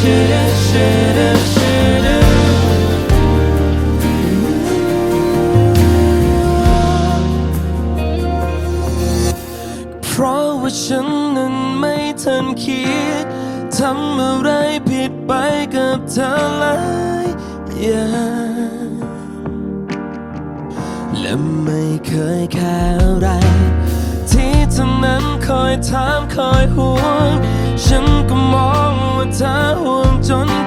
เพราะว่าฉันนั้นไม่ทันคิดทำอะไรผิดไปกัเธอหลายอย่และไม่เคยแค่ไร ที่เธอนั้นคอยถามคอยห่วง ฉันก็มอง ว่าเ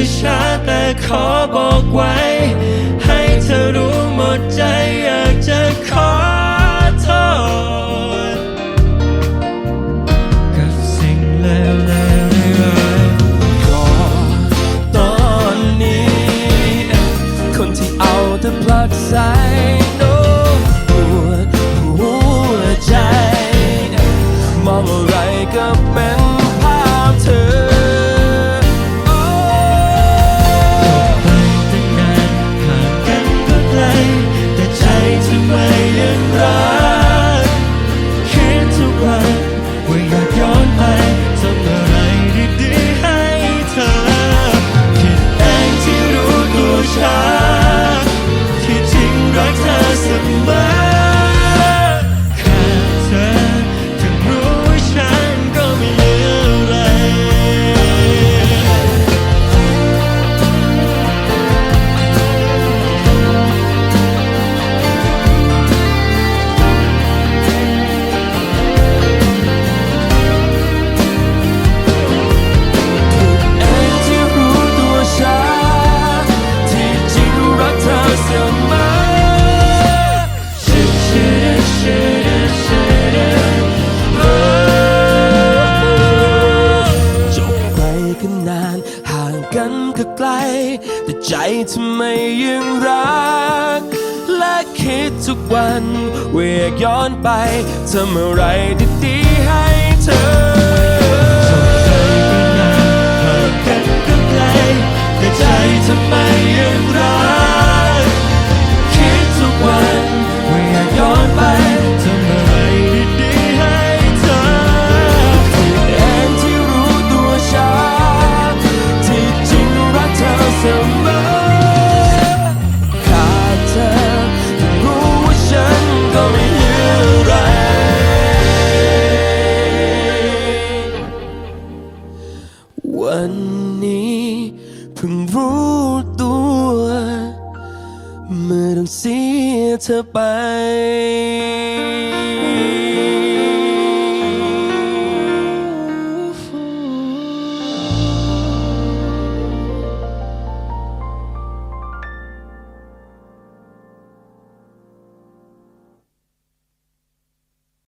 จะช้าแต่ขอบอกไว้ ให้เธอรู้หมดใจอยากจะขอโทษ กับสิ่งแล้วแล้วๆก็ตอนนี้ คนที่เอาแต่ผลักใสโน้ปวดหัวใจ มองอะไรก็เป็น ยั ใจทำไมยังรัก และคิดทุกวันเวียกย้อนไปทำอะไรดีๆให้เธอห่างกันก็ไกลแต่ใจทำ วันนี้เพิ่งรู้ตัว เมื่อต้องเสียเธอไป